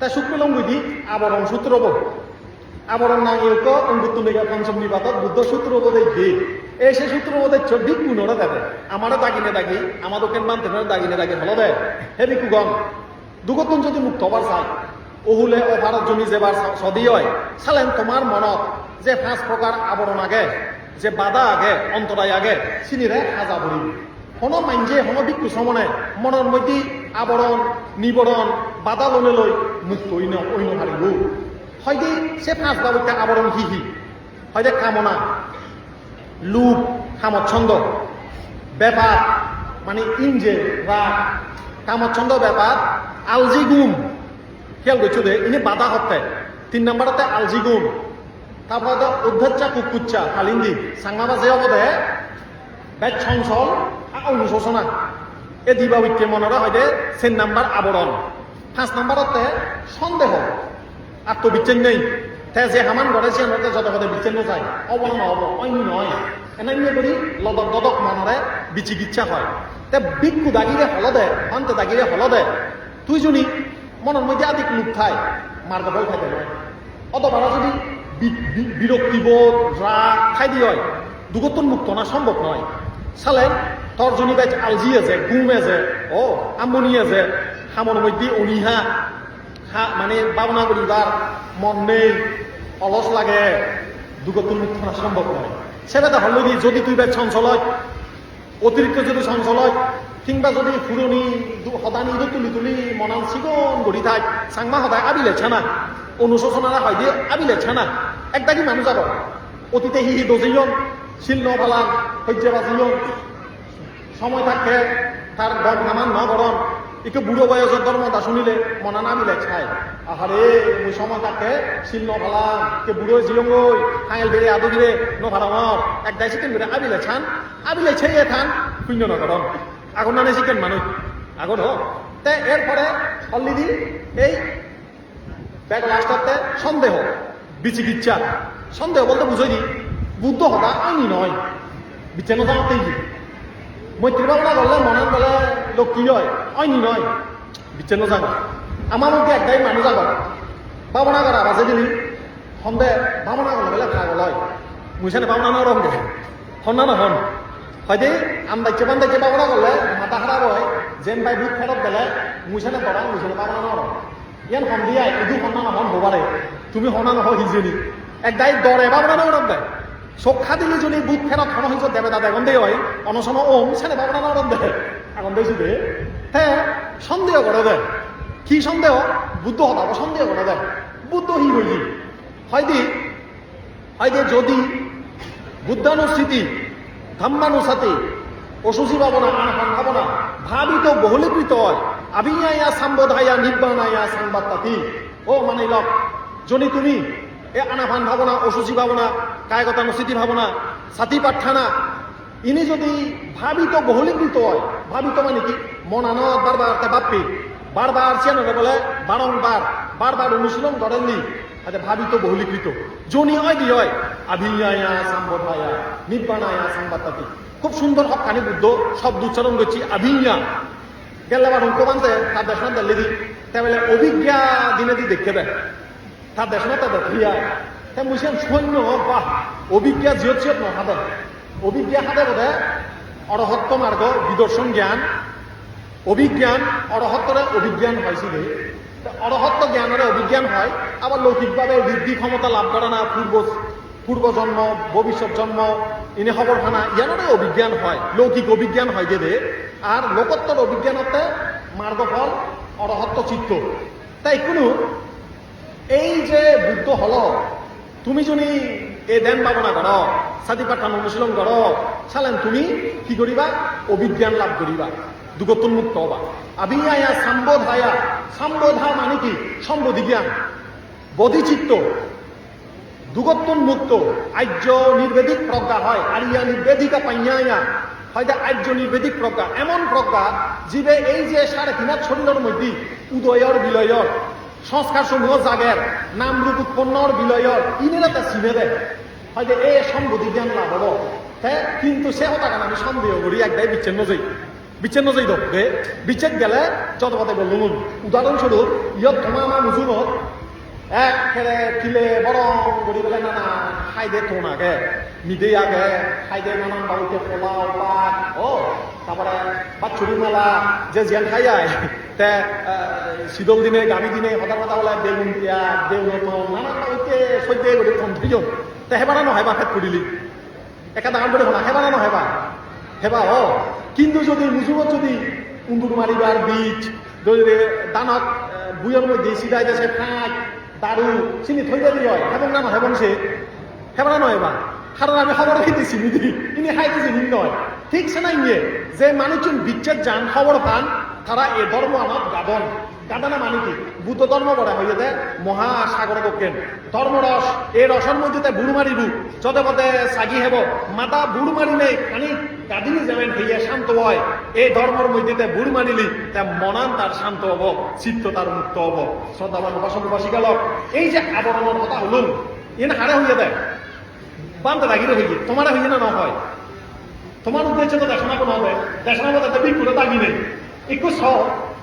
তা অঙ্গুদি আবরণ সূত্রব আবরণ না ইউক অঙ্গুত্ব মেগা পঞ্চম নিপাতত বুদ্ধ সূত্রবোধে গে এই সে সূত্রবোধে চব্বিশ গুণরে দেবে আমারও দাগিনে দাগি আমাদের কেন মানতে দাগিনে দাগি হলো দে। হে বিকুগণ দুগতন যদি মুক্ত হবার চাই ওহুলে ও ভারত জমি যেবার সদি হয়, চালেন তোমার মনত যে পাঁচ প্রকার আবরণ আগে, যে বাধা আগে অন্তরায় আগে চিনিরে সাজা ভরি হন মাইঞ্জে হন বিক্ষু সমনে মনের মধ্যে আবরণ, নিবরণ বাধা লনে লৈ মুক্ত অন্য অন্য হারিব হয়তো সে পাঁচ বাবুকে আবরণ হি হি। হয়তো কামনা, লোভ, কামচ্ছন্দ। ব্যাপার মানে ইঞ্জে রাগ কামচ্ছন্দ ব্যাপার আলজি গুম। খেয়াল করছ দে, ইনি বাধা হতে তিন নম্বরতে আলজি গুম। তারপরে অধ্যক্ষা কুকুচ্চা কালিন্দি। সাংমাবা যে অবদে চঞ্চল অনুশোচনা এ দিবাবিত্য মনরা হয়তো সেন নাম্বার আবরণ। পাঁচ নাম্বারতে সন্দেহ। আত্মবিচ্ছেন নেই। তে যে হামান সে আমরা যত কথা বিচ্ছিন্ন যায় অব নহব অন্য নয়। এনে করি লদক দদক মনরে বিচিকিৎসা হয়। তে বিক্ষু দাগিরে হলদে অন্তে দাগিরে হলদে। তুই জুনি মনের মধ্যে আদিক লোক খাই মার্গ বল খাইতে নয় অতবার যদি বিরক্তিবোধ, রাগ খাই দিয়ে হয় দুগতন মুক্ত না, সম্ভব নয়। চালে তোর জনি বাইচ আলজি আছে, গুম আছে ও আমনি আছে। হামর মধ্যে অনিহা হা মানে ভাবনা করিবার মন নেই, অলস লাগে দুগতন মুক্ত না সম্ভব নয় সেটা হল কি যদি তুই বাইচ চঞ্চল অতিরিক্ত যদি চঞ্চল হয়, কিংবা যদি ফুরনি সদানি তুলি তুলি মনাল চিকন গড়ি থাক, চাংমা সদায় আবিলে ছানা অনুশোচনারা হয় দিয়ে আবিলে ছানা একদাকি মানুহ যাব অতীতে হিহি দজিয়ন শিল নফালান সহ্য বাজিয়ন সময় থাকে তার গম নামান ন গরম একটু বুড়ো বয়সের ধর্মটা শুনিলে মনা মিলে ছাই আহারে মুই সময় থাকে শিল নফালাম কে বুড়ো জিয়ং গই হাঙেল বেড়ে আদু দিলে নফালামর এক দাই চিকেন বেড়ে আবিলে ছান, আবিলে ছেয়ে থান শূন্য ন গরম আগর নানে চিকেন মানুষ। আগর হোক। তে এরপরে অলরেডি এই ব্যাগ লাস্টারতে সন্দেহ, বিচিকিৎসা। সন্দেহ বলতে বুঝই দি বুদ্ধ হতা আইনি নয় বিচ্ছেন্ন জানাতেই দি মৈত্রী ভাবনা করলে মনান বলে লোক কি হয় আইনি নয় বিচ্ছেন্ন জানা আমার মধ্যে একটাই মানুষ আগর ভাবনা করা বাজে দিলি সন্দেহ ভাবনা করলে বলে পাগল হয় মুইসানে ভাবনা না রং দেখে হন না হন হয়তো আন্দাইছে বান্দাইছে ভাবনা করলে মাথা খারাপ হয় যেন ভাই বুক ফেরত গেলে মুইসানে বড় মুইসানে ভাবনা না রং ইয়ান সন্ধিয়াই ইদু সন্না নহন হবারে তুমি সনা নহয় সিজনী একদাই দৰে বা বনানো ওরম চক্ষা দিলে যদি বুধ ফেরত হন হইছ দেবে দাদা এখন দেয় হয় অনশন, ওম, সেনে বা বনানো ওরম দেয় এখন দেয় দে হে সন্দেহ করে দেয় কি সন্দেহ? বুদ্ধ হতাব সন্দেহ করে দেয় বুদ্ধ হি হইলি হয়দি হয়দি যদি বুদ্ধানুস্থিতি, ধম্মানুসাতি, অসুচি ভাবনা আনহান ভাবনা ভাবিত বহুলীকৃত হয় আবিয়ায়া সাম্বোধায়া নিব্বানায়া সাংবাত্তাতি ও মানে লক যদি তুমি এ আনাফান ভাবনা, অসুচি ভাবনা, কায়গতা কায়গতানুস্থিতি ভাবনা, সাথী পাঠানা ইনি যদি ভাবিত বহুলীকৃত হয়, ভাবিত মানে কি? মনানত বারবার তে বাপ্পি। বারবার চেনে বলে বারংবার, বারবার অনুশীলন করেননি। আচ্ছা ভাবিত বহুলীকৃত জনি হয় কি হয়? আভিয়ায়া সাম্বোধায়া নিব্বানায়া সাংবাত্তাতি খুব সুন্দর হকানি বুদ্ধ, শব্দ উচ্চারণ করছি, আভিয়া। গেলে আবার হুঙ্কো বানতে তার দেশনা দিল্লি দি তাহলে অভিজ্ঞা দিনে দি দেখতে দেয় তার দেশনা তার দেখিয়া তাই মুসিয়ান সৈন্য বাহ অভিজ্ঞা জিয়ত জিয়ত নহাদে অভিজ্ঞা হাতে বোধে অরহত্ব মার্গ বিদর্শন জ্ঞান। অভিজ্ঞান অরহত্তরে অভিজ্ঞান হয়েছিল অরহত্ব জ্ঞানের অভিজ্ঞান হয়, আবার লৌকিকভাবে বৃদ্ধি ক্ষমতা লাভ করে না পূর্ব পূর্ব জন্ম ভবিষ্যৎ জন্ম, ইনে খবর খানা ইয়ানরে অভিজ্ঞান হয়, লৌকিক অভিজ্ঞান হয় যে আর লোকোত্তর অভিজ্ঞানতে মার্গফল অরহত্ব চিত্ত। তাই কোনো এই যে বুদ্ধ হল, তুমি যদি এই ধ্যান ভাবনা করো সাদি পাঠান অনুশীলন করো, চালেন তুমি কি করিবা? অভিজ্ঞান লাভ করিবা দুগতন মুক্ত হবা। আবিয়ায়া সাম্বোধায়া। সাম্বোধা মানে কি? সম্বোধি জ্ঞান। বোধিচিত্ত। দুগত্তন মুক্ত। আর্য নির্বেদিক প্রজ্ঞা হয়। আরিয়া নির্বেদিকা পাইয়ায়া। হয়তো আর্য নির্বেদিক প্রজ্ঞা। এমন প্রজ্ঞা যিবে এই যে সাড়ে তিন হাত শরীরের মধ্যে উদয়র বিলয়র সংস্কার সমূহ জাগের নাম রূপ উৎপন্নর বিলয়র ইনেরা তা চিনে দেয় হয়তো এ সম্বোধি জ্ঞান লাভ হব। হ্যাঁ কিন্তু সে হতা কেন আমি সন্দেহ করি একদাই বিচ্ছিন্ন যাই বিচ্ছিন্ন যাই দে, বিচ্ছেদ গেলে যত কথা বললুম উদাহরণস্বরূপ ইয়ত তোমা আমার মুসুমত একেবারে কিলে বড় গড়ি বলে না না খাই দে তোন আগে মিদে আগে খাই দে নানান বাড়িতে পোলাও পাক। ও তারপরে বাচ্চুরি মেলা, যে জিয়ান খাই আয় শীতল দিনে গামি দিনে, হঠাৎ কথা বলে বেগুন দিয়া, বেগুন সৈতে গড়ি কম থইজন তে হেবারা নহয় বা ফেট করিলি একা ডাঙৰ কৰি শুনা হেবা হেবা। হেবা, অ। কিন্তু যদি মুজুমত যদি উন্দুর মারিবার বীজ যদি দানত বুয়ের মধ্যে সিধাই দেশে ফাঁক দারু চিনি থই দিলি হয়। হেবং না, হেবং সে হেবা না নয় বা কারণ আমি খবর খেতেছি নিদি ইনি খাইতেছি নিন নয় ঠিক সে নাই যে মানুষজন বিচ্ছেদ যান খবর পান, তারা এ ধর্ম আনত গাদন গাদানা মানে কি বুদ্ধ ধর্ম বড় হইয়া দে, মহাসাগর দক্ষেণ ধর্মরস এই রসের মধ্যে বুড় মারিবু। যতে পথে সাগি হেব, মাতা বুড় মারিলে খানি গাদিনি যাবেন হইয়া শান্ত হয়। এই ধর্মের মধ্যে বুড় মারিলি, তে মনান তার শান্ত হব চিত্ত তার মুক্ত হব। শ্রদ্ধাবান উপাসক উপাসিকা এই যে আবরণের কথা হলুন এনে হারে হইয়া দেয় বান্ধে লাগিলে হইয়ে, তোমার হইয়ে না নহয় তোমার তো দেখানো কোনো হবে। দেখানো তাতে বিপুরে দাগি নেই। একটু স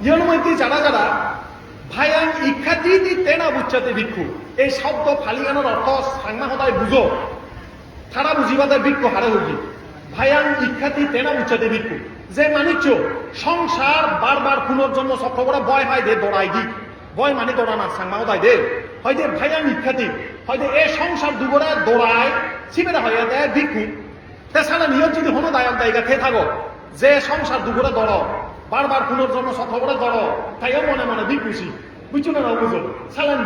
ইয়ন মধ্যে যারা যারা ভায়াং ইখ্যাতি তেনা বুচ্ছাতে ভিক্ষু, এই শব্দ ফালিয়ানোর অর্থ সাংমা সদায় বুঝো। তারা বুঝিবাতে ভিক্ষু হারে হইয়ে ভায়াং ইখ্যাতি তেনা বুচ্ছাতে ভিক্ষু। যে মানিচ্য সংসার বারবার পুনর্জন্ম চক্র করে বয় হয় দে দৌড়াই দি। বয় মানে দৌড়া না সাংমা সদায় দে। হয়তো ভায়াং হয় হয়তো এ সংসার দুগরে দৌড়ায় সিমেরা হইয়া দেয় ভিক্ষু। তেছাড়া নিয়ত যদি হনো দায়ক দায়িকা খেয়ে থাকো, যে সংসার দুপুরে দড় বারবার জন্য সতবরে দড় তাইও মনে মনে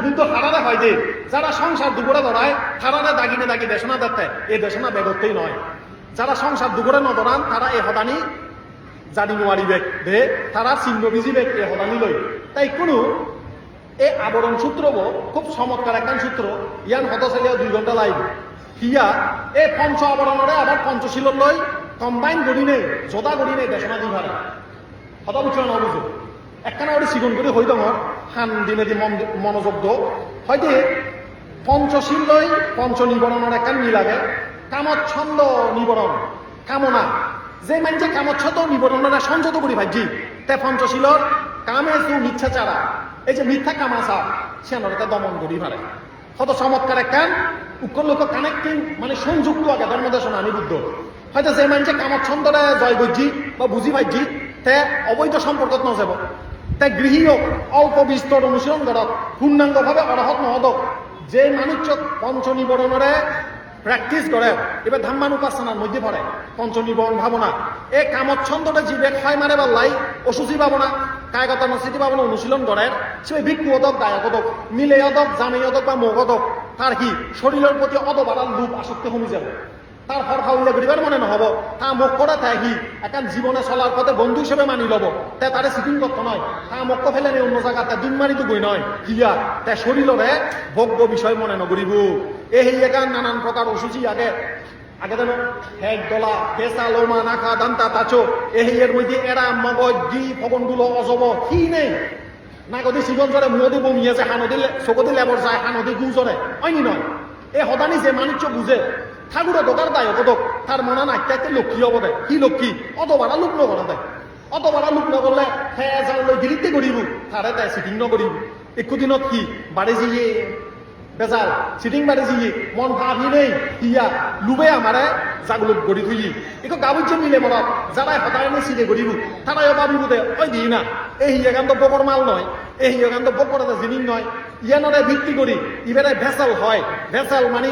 বুদ্ধ হারারে হয় যে, যারা সংসার দাগিনে দাগি দেশনা এই দেশনা বেগতেই নয়। যারা তারা এ দে এ তাই কোনো আবরণ সূত্র খুব চমৎকার একখান সূত্র। ইয়ান হত চালিয়া দুই ঘণ্টা লাগবে হিয়া এই পঞ্চ আবরণরে আবার পঞ্চশীল লৈ কম্বাইন করি নেই জোদা করি নেই দেশনা দি ভাড়া হত বুঝছ না বুঝো একখানা ওটি সিগুন করে হই দঙর হান দিনে দি মন মনোযোগ দো। হয়তো পঞ্চশীল লৈ পঞ্চ নিবরণের একখান মিলাগে কামত ছন্দ নিবরণ কামনা। যে মানুষে কামচ্ছন্দ নিবরণরা সংযত করি ভাইজি তে পঞ্চশীলর কামে সু মিথ্যা চারা এই যে মিথ্যা কামাসা সে দমন করি পারে কত চমৎকার একখান লোক কানেক্টিং মানে সংযুক্ত আগে, ধর্মদেশন আমি বুদ্ধ হয়তো যে মানুষে কামচ্ছন্দরে জয় বুঝি বা বুঝি পাইছি তে অবৈধ সম্পর্কত নযাব তে গৃহীয় অল্প বিস্তর অনুশীলন করক পূর্ণাঙ্গভাবে অরহত নহদক। যে মানুষ পঞ্চ নিবরণরে প্র্যাকটিস করে এবার ধাম্মান উপাসনার মধ্যে পড়ে পঞ্চ নিবরণ ভাবনা এই কামচ্ছন্দটা জীবে ক্ষয় মারে পাল্লাই অসুচি ভাবনা কায়গত নস্থিতি ভাবনা অনুশীলন করে সে ভিক্ষু অদক দায়ক অদক মিলে অদক জামে অদক বা মগ অদক তার কি শরীরের প্রতি অদবাড়ার লোভ আসক্তি কমি যাবে। তার ফর খাউলে করিবার মনে নহব। তা মোক করে তাই সি একান জীবনে চলার পথে বন্ধু হিসেবে মানি লব। তে তারে চিটিং করতে নয়। তা মক্ক ফেলে নে অন্য জায়গা তে দুন মারিতো গই নয়। কিয়া, তে শরীররে ভোগ্য বিষয় মনে নকরিব এই একান নানান প্রকার অসুচি আগে। আগে দেন হেড দলা পেশা লোমা, নাখা, দান্তা, তাচো। এই এর মধ্যে এরা মগজ দি ফগনগুলো অজব। কি নেই? না কদি সিজন জরে মুহদি আছে, হানদি চকদি লেবর যায়, হানদি গু হয় অন্য নহয় এই সদানি যে মানুষ বুঝে ঠাকুরে দোকার দায় কদক তার মনে নাই তাইতে লক্ষী হব দে। কি লক্ষী? অত ভাড়া লোক নকরা দেয় অত ভাড়া লোক নকরলে হ্যাঁ যার লৈ গিরিতে করিব তারে তাই সিটিং নকরিব একো দিনত কি বাড়ি যিয়ে বেজাল সিটিং বাড়ি যিয়ে মন ভাবি নেই হিয়া লুবে আমারে জাগুলো গড়ি থুই একো গাবুজ মিলে মনত যারাই হতায় নে সিটে গড়িব তারাই ভাবিব দে ওই দিই না, এই হিয়াগান তো বকর মাল নয় এই হিয়াগান তো বকর জিনিস নয় ইয়ানরে ভিত্তি করি ইবারে ভেসাল হয়। ভেসাল মানে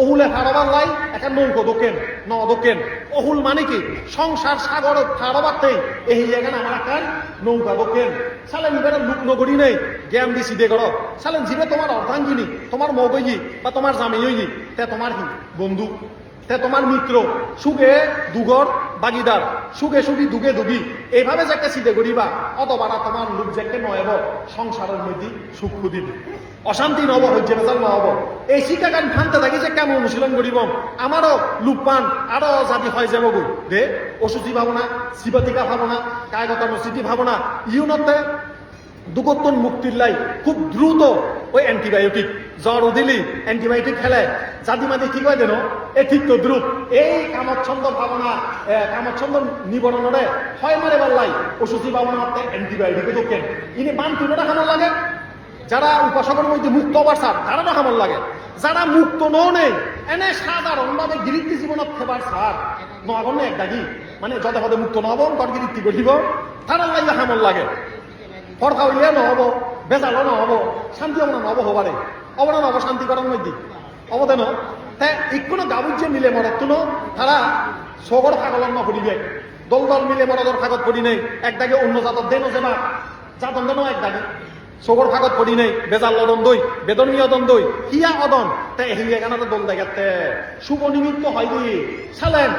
অহুলে হারবার লাই একটা নৌকো দোকেন, ন দোকেন। অহুল মানে কি? সংসার সাগর হারবারতেই এই এখানে আমার একটা নৌকা দোকেন। সালেন ইবারে লুক নগরী নেই। জ্ঞান দিছি দে করো সালেন জিবে তোমার অর্ধাঙ্গিনী তোমার মগই বা তোমার জামাইই তে তোমার কি বন্ধু, তে তোমার মিত্র সুগে দুগর বাগিদার সুগে সুগি দুগে দুগি। এইভাবে যে একটা সিধে করিবা অতবা তোমার লোক যে নয়ব সংসারের মধ্যে সুখ দিন অশান্তি নহব হজ্জে বেজাল নহব। এই শিকাগান ফানতে থাকি যে কেমন অনুশীলন করিব আমারও লুপান আরও জাতি হয় যাব গো দে, অসুচি ভাবনা শিবাতিকা ভাবনা কায়গত মসজিদি ভাবনা ইউনতে দুগত্তন মুক্তির লাই খুব দ্রুত ওই অ্যান্টিবায়োটিক জ্বর দিলি অ্যান্টিবায়োটিক খেলে। জাতি মাতি কি কয় দেন এ ঠিক তদ্রুপ এই কামচ্ছন্দ ভাবনা কামচ্ছন্দ নিবরণরে হয় মারে বললাই। অসুচি ভাবনা হতে অ্যান্টিবায়োটিক দোকেন ইনি বান তুলোটা খানো লাগে। যারা উপাসকের মধ্যে মুক্ত হবার সার তারা না খামল লাগে। যারা মুক্ত ন নেই, এনে সাধারণভাবে গিরিত্তি জীবনত খেবার সার নগর এক দাগি মানে যতে পদে মুক্ত নহব তার গিরিত্তি গঠিব তারা লাগে খামল লাগে। ফরকা হইলে নহব বেজালো নহব শান্তি অবনা নহব হবারে অবনা নহব শান্তি করার মধ্যে অবদান তাই ইকোনো গাবুর যে মিলে মরত তারা সগর ফাগলন ন ফুরিবে দল দল মিলে মরদর ফাগত পড়ি নেই। এক দাগে অন্য জাতর দেন যেবা জাতন দেন এক দাগে। সগর ফাগত পড়ি নেই। বেজাল লদন দই বেদনীয় দন দই হিয়া অদন। তে হিয়া কেন দল দেখাতে শুভ নিমিত্ত হয় দি সালেন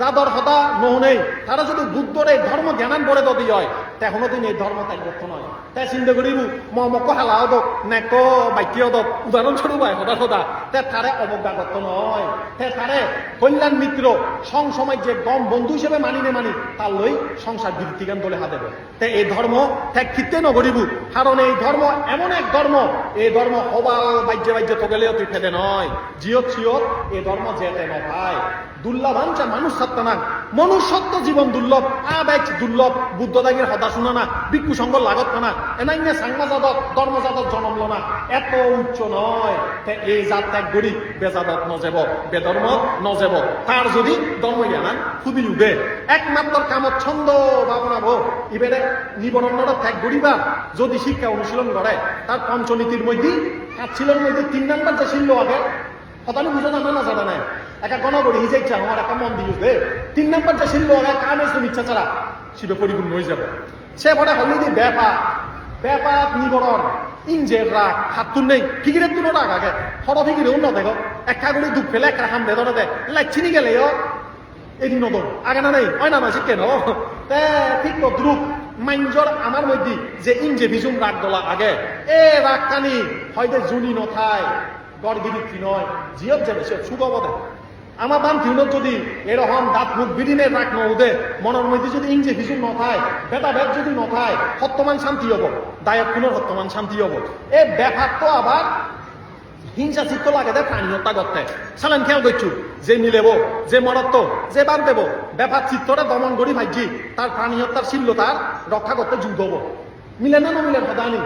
যাদর হতা নহনেই তারা যদি বুদ্ধর ধর্ম জ্ঞানান বলে দদি হয় তেখনো দিন এই ধর্ম তাই করতে নয় তাই চিন্তা করিব ম মক হালা দক নেক বাক্য দক উদাহরণস্বরূপ হয় সদা সদা তে তারে অবজ্ঞা করতে নয় তে তারে কল্যাণ মিত্র সং সমাজ যে গম বন্ধু হিসেবে মানি নে মানি তার লই সংসার বিত্তিগান দলে হাতে তে এই ধর্ম ত্যাগ খিতে নগরিব কারণ এই ধর্ম এমন এক ধর্ম এই ধর্ম হবাল বাজ্যে বাজ্যে তো গেলেও তুই ফেলে নয় জিয়ত চিয়ত এই ধর্ম যেতে নভাই দুর্লভান চা মানুষ সত্য না মনুষ্যত্ব জীবন দুর্লভ আবেগ দুর্লভ বুদ্ধ দাগের হতা শুনা না বিক্ষু সঙ্গ লাগত না এনাইনে সাংমা যাদত ধর্ম যাদত জনমল না এত উচ্চ নয় এই জাত ত্যাগ করি বেজাদত নজেব বেধর্ম নজেব। তার যদি ধর্ম জ্ঞান খুবই উবে একমাত্র কামত ছন্দ ভাবনা ভাবনাব ইবেরে নিবরণটা ত্যাগ করিবা, যদি শিক্ষা অনুশীলন করে, তার পঞ্চনীতির মধ্যে কাছিলের মধ্যে তিন নাম্বার যে শিল্য আগে কথানি বুঝো না না জানা নাই। একা গণ করি হিজে ইচ্ছা আমার একটা মন দিয়ে তিন নম্বর যে শিল্প আগে কামে ইচ্ছা ছাড়া শিবে পরিপূর্ণ হয়ে যাবে। সে বলে হলি দি ব্যাপা ব্যাপা নিবরণ, ইঞ্জের রাগ হাত তুল নেই, ফিকিরের তুলো রাগ আগে হর ফিকিরে উন্ন দেখো, একা করে দুঃখ ফেলে একটা হাম বেদনে দে লাইছিনি গেলে এদিন নদন, আগে না নেই, হয় না না শিখে নো তে, ঠিক তো দ্রুপ মাইঞ্জর আমার মধ্যে যে ইঞ্জে ভিজুম রাগ দলা আগে, এ রাগ কানি হয়তো জুনি নথায় গড়গিরি কি নয়, জিয়ত যাবে সে আমার বাম ফিউনত যদি এরকম দাঁত মুখ বিদিনে রাখ নদে মনের মধ্যে যদি ইঞ্জে ভিজুম নথায় বেটা বেদ যদি নথায় সত্যমান শান্তি হব। দায়ক পুনর সত্যমান শান্তি হব। এ ব্যাপার তো আবার হিংসা চিত্ত লাগে দে প্রাণী হত্যা করতে। সালান খেয়াল করছু, যে মিলেব, যে মরত্ব, যে বাদ দেব, ব্যাপার চিত্তটা দমন করি ভাইজি, তার প্রাণী হত্যার শিল্য তার রক্ষা করতে যুদ্ধ হব। মিলে না নমিলে সদানি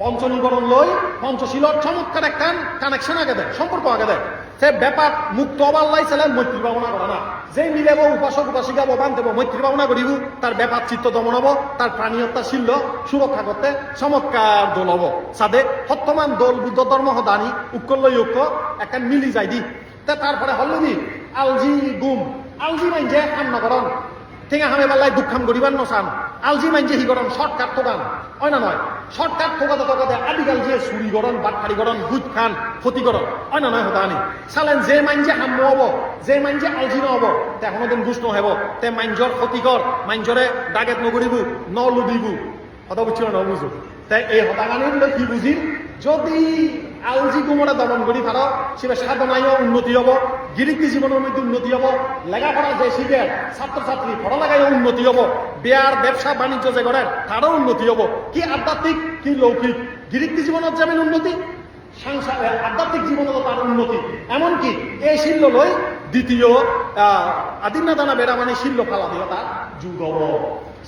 পঞ্চনিবরণ লই পঞ্চশীলর চমৎকার একটা কানেকশন আগে দেয়, সম্পর্ক আগে দেয়। সে ব্যাপার মুক্ত হবার লাই ছেলে মৈত্রী ভাবনা করে না। যে মিলেব উপাসক উপাসিকা বান দেব মৈত্রী ভাবনা করিব, তার ব্যাপার চিত্ত দমন হব, তার প্রাণী হত্যা শিল্য সুরক্ষা করতে চমৎকার দোল হব। সাদে সত্যমান দোল বুদ্ধ ধর্ম হদানি উৎকল্য ঐক্য একটা মিলি যাই দি। তে তারপরে হল দি আলজি গুম। আলজি মাইনজে কাম নকরণ ঠেঙা হামে বেলায় দুঃখাম করিবার নসান আলজি মাইনজে হি গরম শর্টকাট ঠোকান। হয় না নয়, শর্টকাট ঠোকাতে ঠোকাতে আদিকাল যে চুরি গরম বাটফারি গরম গুজ খান, ক্ষতি গরম হয় না নয়, হতা আনি চালেন যে মাইনজে হাম হব যে মাইনজে আলজি নহব, তে কোনোদিন গুছ নহব। তে মাইনজর ক্ষতিকর মাইনজরে দাগেত নগরিব ন লুবিব হতা বুঝছিল ন বুঝো তাই এই হতাগানির কি বুঝিল যদি আলজি কুমোরা দমন করি পারো সেটা সাধনায়ও উন্নতি হব গিরিতি জীবনের মধ্যে উন্নতি হব লেখাপড়া যে শিখে ছাত্রছাত্রী পড়ালেখায় উন্নতি হব বিয়ার ব্যবসা বাণিজ্য যে করে তারও উন্নতি হব। কি আধ্যাত্মিক কি লৌকিক গিরিতি জীবনত যেমন উন্নতি আধ্যাত্মিক জীবনত তার উন্নতি। এমনকি এই শিল্য লই দ্বিতীয় আহ, আদিনা দানা বেড়া মানে শিল্য ফালা দিয়ে তার যুগ হব।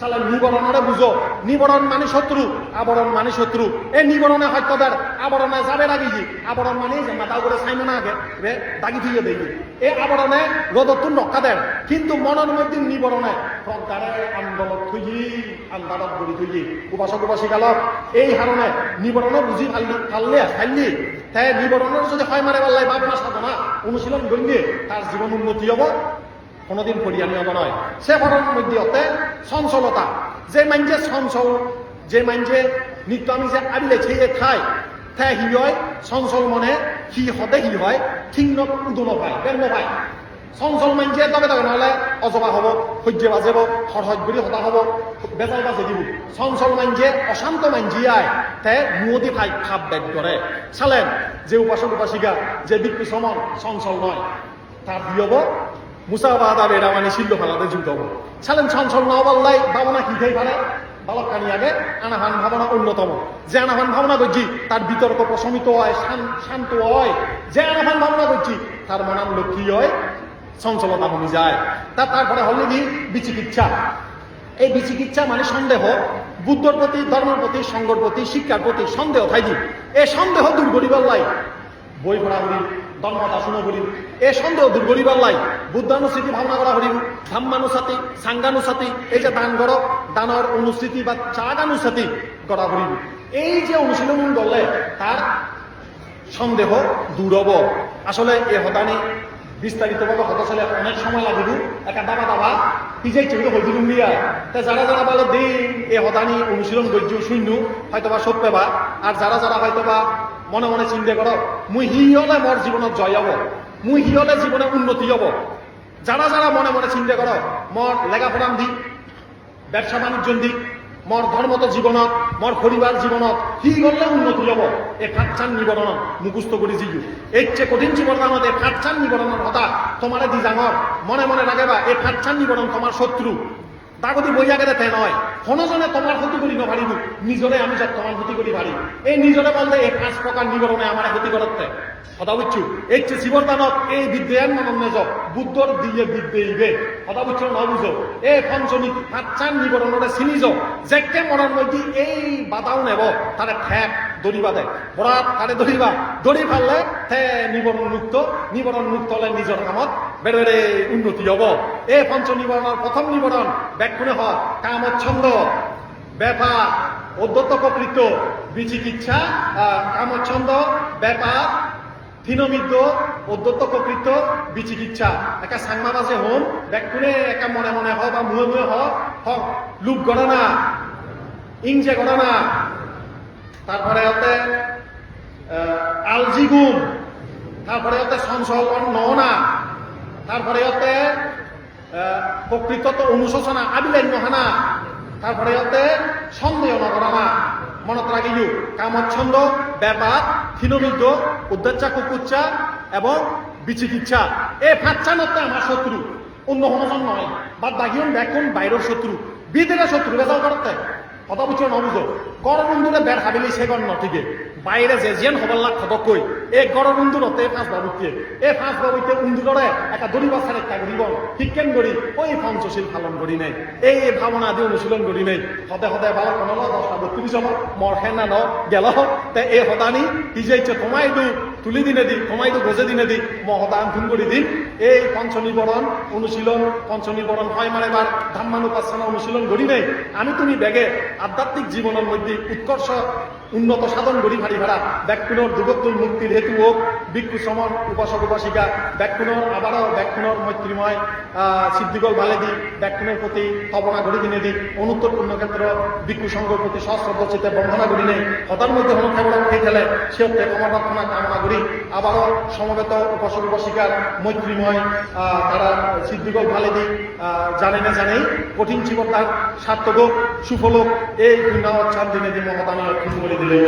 সালে নিবরণরে বুঝো নিবরণ মানে শত্রু আবরণ মানে শত্রু এই নিবরণে হত্যাদার আবরণে যাবে রাগিজি আবরণ মানে যে মাথা করে সাইন না আগে রে দাগি থুইয়ে দেই এই আবরণে রোদতুন রক্ষা দেন। কিন্তু মনের মধ্যে নিবরণে প্রজ্ঞারে আন্দোলন থুই আন্দালত গড়ি থুই উপাসক উপাসিকালক এই হারণে নিবরণ বুঝি ফাললি ফাললে ফাললি তাই নিবরণের যদি হয় মারে পাল্লাই ভাবনা সাধনা, অনুশীলন করলে তার জীবন উন্নতি হব। কোনোদিন ফরিয়ানি হব নয় সে বরণ মধ্যে হতে চঞ্চলতা। যে মাইনজে চঞ্চল, যে মাইনজে নিত্য আমি যে আবিলে খেয়ে খাই তে হি হয়, চঞ্চল মনে সি হতে সি হয় ঠিক ন উদো নপায় বের নপায়। চঞ্চল মাইনজে তবে তবে নহলে অজবা হব, সহ্য বাজেব হরহজ বুলি হতা হব বেজাল বাজে দিব। চঞ্চল মাইনজে অশান্ত মাইনজিয়াই তে মুদি খাই খাপ বেগ করে চালেন, যে উপাসক উপাসিকা, যে বিক্রি সমন চঞ্চল নয় তার হব মানে শিল্য ফেলাতে যুদ্ধ। হব সালেন চঞ্চল নবাল্লাই বাবনা কি খাই পারে? বালকানি আগে আনাহান ভাবনা অন্যতম। যে আনাহান ভাবনা করছি, তার বিতর্ক প্রশমিত হয়, শান- শান্ত হয়। যে আনাহান ভাবনা করছি, তার মনান লক্ষ্মী হয়, চঞ্চলতা কমে যায়। তা তারপরে হল কি? বিচিকিৎসা। এই বিচিকিৎসা মানে সন্দেহ। বুদ্ধর প্রতি, ধর্মের প্রতি, সংঘর প্রতি, শিক্ষার প্রতি সন্দেহ থাকি। এই সন্দেহ দূর করিবার লাই বই পড়া করি ধর্মতা শুনো করি এ সন্দেহ দূর করিবার লাই বুদ্ধানুস্মৃতি ভাবনা করা করিব ধাম্মানুসাতি, সাংগানুসাতি, এই যে দান গড় দানৰ অনুস্মৃতি বা চাগানুসাতি করা করিব এই যে অনুশীলন করলে তার সন্দেহ দূর হব। আসলে এ হতানি বিস্তারিতভাবে হতে চলে অনেক সময় লাগিব। একা দাবা দাবা পিজাই হয়ে দিলুম দিয়া তা যারা যারা বলে দিন, এ হতানি অনুশীলন করছ শূন্য, হয়তোবা সব পেবা আর যারা যারা হয়তোবা মনে মনে চিন্তা করো, মুই হি হলে মোর জীবনত জয় হব, মুই হি হলে জীবনে উন্নতি হব। যারা যারা মনে মনে চিন্তা করো মোর লেখাপড়ান দি, ব্যবসা বাণিজ্য দিক মর ধর্মত জীৱনত মর পরিবার জীৱনত কি করলে উন্নতি হব। এই ফাটচান নিবরণ মুখস্থ করে জিজু এই চেয়ে কঠিন জীবনত এই ফাটচান নিবরণের কথা তোমারে দি জাঙর মনে মনে রাখেবা এই ফাটচান নিবরণ তোমার শত্রু দাগতি বইয়া গেলে তে নয়। হনজনে তোমার ক্ষতি করি নপারিব নিজরে আমি যত তোমার ক্ষতি করি পারি এই নিজরে বলতে এই পাঁচ প্রকার নিবরণে আমার ক্ষতি করতে কথা বুঝছু এই যে শিবরদানত এই বিদ্যায়ন মানব মেজ বুদ্ধর দিয়ে বিদ্যে ইবে কথা বুঝছ না বুঝো এই পঞ্চমী পাঁচান নিবরণরে চিনিজ যেকে মনের মধ্যে এই বাধাও নেব তারে ঠেক দড়িবা দে। বরাত তারে দড়িবা। দড়ি ফাললে তে নিবরণ মুক্ত নিবরণ মুক্ত হলে নিজের কামত বেড়ে উন্নতি হব। এই পঞ্চ নিবরণের প্রথম নিবরণ ব্যাকুণে হয়? কামত ছন্দ। ব্যাপার অধ্যত্ত কৃত বিচিকিৎসা আহ, কামচ্ছন্দ ব্যাপার থিনমিদ্য অধ্যত্ত কৃত বিচিকিৎসা। একা সাংমা বাজে হোম ব্যাকুণে একা মনে মনে হ বা মুহে মুহে হ হ লুপ গণনা। ইংজে গণনা। তারপরে হতে আলজিগুম তারপরে হতে সংসলন নহনা তারপরে হতে প্রকৃতত অনুশোচনা আবিলাইন নহানা, তারপরে হতে সন্দেহ নকরানা মনত রাখিল কামচ্ছন্দ, ব্যাপার থিনমিদ্য উদ্দেচ্ছা কুকুচ্চা এবং বিচিকিৎসা এই ফাঁচানতে আমার শত্রু, অন্য হনজন নয় বা দাগিয়ন দেখুন বাইরের শত্রু, বিদেরা শত্রু, বেজাল করতে। কথা বুঝছ নবুঝো গড় বন্ধুরে বের হাবিলি সে গণ নঠিকে বাইরে যে জিয়ান হবার লাগ খবর কই এই গড় বন্ধুর হতে পাঁচ বাবুকে এই পাঁচ বাবুকে উন্দুরে একটা দড়ি বাসার একটা করিব ঠিক কেন করি ওই পঞ্চশীল পালন করি নাই। এই ভাবনা আদি অনুশীলন করি নাই। হতে হতে ভালো কোনল দশটা বত্রিশ হল মর হেনা ন, গেল তে এই হদানি ইজাইছে তোমাই দু তুলি দিনে দি তোমাই দু গজে দিনে দি মহদান খুন করে দিন এই পঞ্চনিবরণ অনুশীলন পঞ্চনিবরণ হয় মানে বার ধাম্মানুপাসনা অনুশীলন করি নাই আমি তুমি বেগে আধ্যাত্মিক জীবনের মধ্যে উৎকর্ষ উন্নত সাধন করি ভারি ভাড়া। ব্যাকুণর যুগত্তুল মুক্তির হেতু হোক ভিক্ষু সমন উপাসক উপাসিকা। ব্যাকুণর আবারও ব্যাকুণর মৈত্রীময় সিদ্ধিগল ভালে দি ব্যাকুণের প্রতি তবনা ঘড়ি দিনে দি অনুত্তর পুণ্যক্ষেত্র ভিক্ষু সংঘর প্রতি সশ্রদ্ধ চিত্তে বন্ধনা করি নেই হতার মধ্যে হন কেবল খেয়ে খেলে সে হতে ক্ষমতার্থনা কামনা করি। আবারও সমবেত উপাসক উপাসিকার মৈত্রীময় তারা সিদ্ধিগল ভালে দি আহ, জানে না জানেই, কঠিন জীবন তার সার্থক সুফল এই বৃন্দাবন চার দিনে যে আমি অর্থ করে দিলে.